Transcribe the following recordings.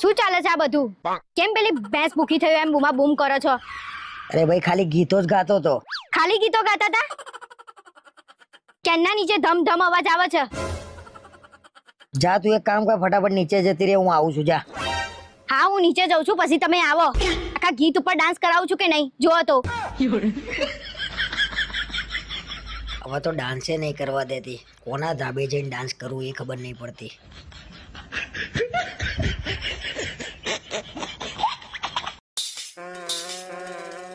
શું ચાલે છે આ બધું? કેમ પેલી ભેંસ ભૂખી થયું એમ બૂમા બૂમ કરો છો? અરે ભાઈ ખાલી ગીતો જ ગાતો તો. ખાલી ગીતો ગાતા હતા કેનના નીચે ધમ ધમ અવાજ આવે છે. જા તું એક કામ કર ફટાફટ નીચે જતી રહે હું આવું છું જા. હા હું નીચે જઉં છું પછી તમે આવો. આખા ગીત ઉપર ડાન્સ કરાવું છું કે નહીં? જો તો. હવે તો ડાન્સે નહીં કરવા દેતી. કોના ધાબે જઈને ડાન્સ કરવું એ ખબર નહીં પડતી.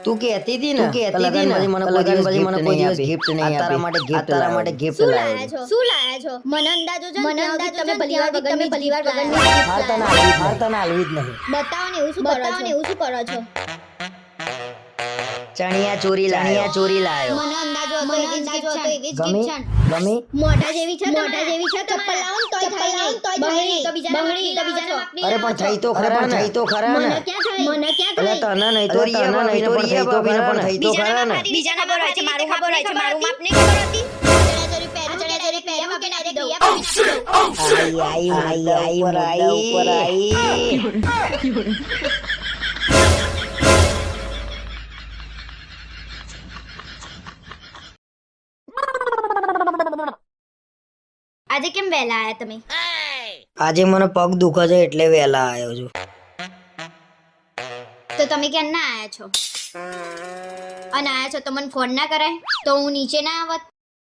તું કહેતી હતી ને? કે હતી હતી ને? મને કોઈ દિવસ મને કોઈ દિવસ ગિફ્ટ નહીં તારા માટે ગિફ્ટ તારા માટે ગિફ્ટ લાવ્યો. છો? શું લાયા છો? મને અંદાજો છે મને અંદાજો તમે ભલીવાર વગર તમે ભલીવાર વગર હાર ના આવી હાર ના આવી જ નહીં. બતાવો ને એવું શું કરો છો? એવું શું કરો છો? ચણિયા ચોરી લાવ્યો ચોરી લાયો. મને અંદાજો હતો એવી જ ગિફ્ટ છે. ગમી મોઢા જેવી છે મોઢા જેવી છે ચપ્પલ લાવો તોય થાય નહીં. તોય બંગડી તો બીજા બંગડી તો બીજા અરે પણ થઈ તો ખરા પણ થઈ તો ખરા ને. મને ક્યાં થાય મને ક્યાં થાય? તને નહીં તો રીયા ભાભીને પણ થઈ તો બીજા પણ થઈ તો ખરા ને. બીજાને ખબર હોય છે મારું ખબર હોય છે મારું માપ નહીં ખબર હોતી. આઈ આઈ આઈ આઈ. ઉપર આઈ. આજે કેમ વહેલા આયા તમે? આજે મને પગ દુખે છે એટલે વહેલા આવ્યો છું. તો તમે કેમ ના આયા છો? અને આયા છો તો મને ફોન ના કરાય? તો હું નીચે ના આવત?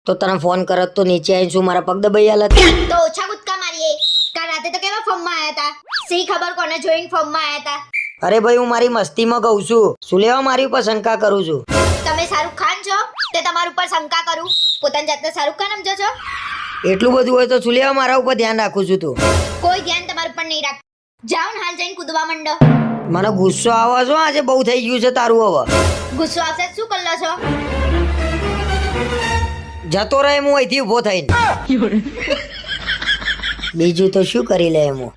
તો તને ફોન કરત તો નીચે આવી છું મારા પગ દબાઈ હાલત તો ઓછા કૂદકા મારીએ. કાલ રાતે તો કેવા ફોર્મમાં આયા હતા સી ખબર કોને જોઈને ફોર્મમાં આયા હતા અરે ભાઈ હું મારી મસ્તીમાં કહું છું. શું લેવા મારી ઉપર શંકા કરું છું? તમે શાહરુખ ખાન છો? તે તમારા ઉપર શંકા કરું. પોતાની જાતને શાહરુખ ખાન સમજો છો? એટલું બધું હોય તો શું મારા ઉપર ધ્યાન રાખું છું તું. કોઈ ધ્યાન તમારું પણ નહીં રાખ જાઓ ને હાલ જઈને કૂદવા માંડો. મને ગુસ્સો આવે છે આજે બહુ થઈ ગયું છે તારું હવે. ગુસ્સો આવશે શું કરલો છો? જતો રહે હું અહીંથી ઊભો થઈને. બીજું તો શું કરી લે એમ હું?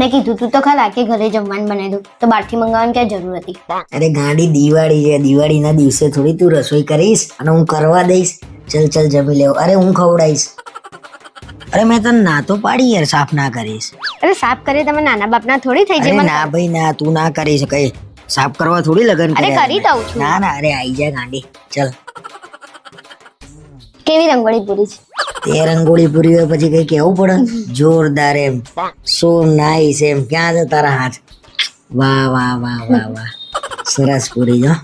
મેં કીધું તું તો ખરા કે ઘરે જમવાનું બનાવી દઉં તો બહારથી મંગાવવાની ક્યાં જરૂર હતી? અરે ગાડી દિવાળી છે દિવાળીના દિવસે થોડી તું રસોઈ કરીશ અને હું કરવા દઈશ. ચલ ચલ જમી લેવો. અરે હું ખવડાવીશ. અરે મેં તને ના તો પાડી યાર સાફ ના કરીશ. અરે સાફ કરે તમે નાના બાપના થોડી થઈ અરે જાય ના ભાઈ ના તું ના કરી શકે સાફ કરવા થોડી લગન અરે કર્યા કરી તમે. દઉં છું. ના ના અરે આઈ જા ગાંડી. ચલ. કેવી રંગોળી પૂરી છે? તે રંગોળી પૂરી હોય પછી કઈ કેવું પડે? જોરદાર એમ. સો નાઈસ એમ. ક્યાં છે તારા હાથ? વાહ વાહ વાહ વાહ વાહ. સરસ પૂરી જો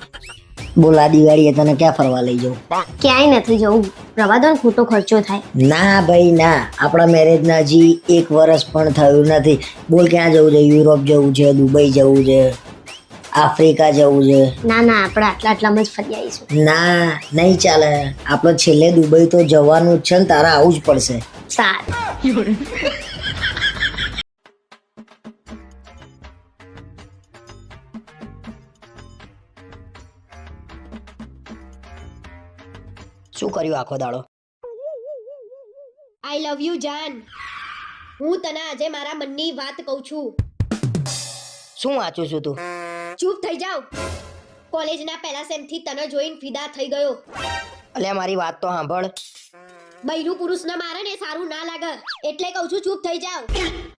બોલ આ દિવાળીએ તને ક્યાં ફરવા લઈ જાઉં ક્યાંય નથી જવું. રવા દો ખોટો ખર્ચો થાય. ના ભાઈ ના. આપણા મેરેજના હજી એક વર્ષ પણ થયું નથી. બોલ ક્યાં જવું છે? યુરોપ જવું છે દુબઈ જવું છે? આફ્રિકા જવું છે. ના ના આપણે આટલા આટલામાં જ ફરી આવીશું. ના નહીં ચાલે. આપણે છેલ્લે દુબઈ તો જવાનું જ છે ને તારા આવું જ પડશે. સારું. શું કર્યું આખો દાડો? આઈ લવ યુ જાન. હું તને આજે મારા મનની વાત કહું છું. શું વાંચું છું તું? ચૂપ થઈ જાવ કોલેજના પહેલા સેમથી તને જોઈને ફિદા થઈ ગયો. અલે મારી વાત તો સાંભળ. બૈરું પુરુષને મારે ને સારું ના લાગે. એટલે કહું છું ચૂપ થઈ જાવ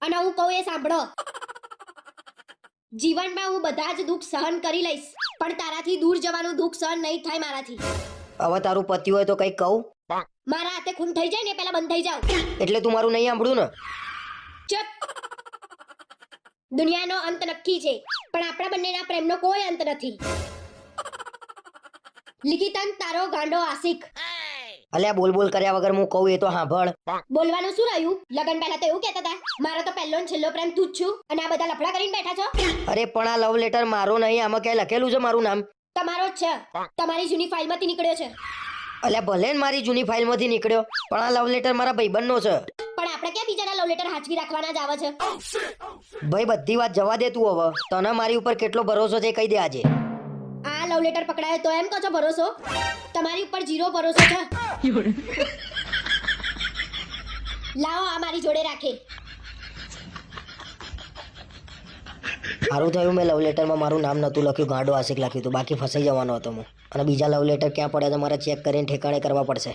અને હું કહું એ સાંભળો. જીવનમાં હું બધા જ દુઃખ સહન કરી લઈશ પણ તારાથી દૂર જવાનું દુઃખ સહન નહીં થાય મારાથી. હવે તારું પતિ હોય તો કઈ કહું? મારા હાથે ખૂન થઈ જાય ને પેલા બંધ થઈ જાવ એટલે તું મારું નહીં સાંભળ્યું ને? ચૂપ. દુનિયાનો અંત નક્કી છે પણ આપણા બંનેના પ્રેમનો કોઈ અંત નથી. લિખિતન તારો ગાંડો આશિક. અલ્યા બોલ બોલ કર્યા વગર હું કહું એ તો સાંભળ બોલવાનું શું રહ્યું? લગન પહેલા તો એવું કહેતા હતા મારો તો પહેલો ને છેલ્લો પ્રેમ તું જ છું અને આ બધા લફડા કરીને બેઠા છો. અરે પણ આ લવ લેટર મારો નહીં આમાં ક્યાંય લખેલું છે મારું નામ? તમારો જ છે. તમારી જૂની ફાઇલમાંથી નીકળ્યો છે. અલ્યા ભલે ને મારી જૂની ફાઇલમાંથી નીકળ્યો પણ આ લવ લેટર મારા ભાઈબંધનો છે. આપણે ક્યાં બીજાના લવ લેટર હાચવી રાખવાના જ આવે છે? ભાઈ બધી વાત જવા દે તું હવે. તને મારી ઉપર કેટલો ભરોસો છે કહી દે આજે. આ લવ લેટર પકડાયો તો એમ કહો છો ભરોસો? તમારી ઉપર જીરો ભરોસો છે. લાવો આ મારી જોડે રાખે. સારું થયું મેં લવ લેટરમાં મારું નામ નહોતું લખ્યું ગાંડો આશિક લખ્યું હતું. બાકી ફસાઈ જવાનો હતો હું. અને બીજા લવ લેટર ક્યાં પડ્યા તો મારે ચેક કરીને ઠેકાણે કરવા પડશે.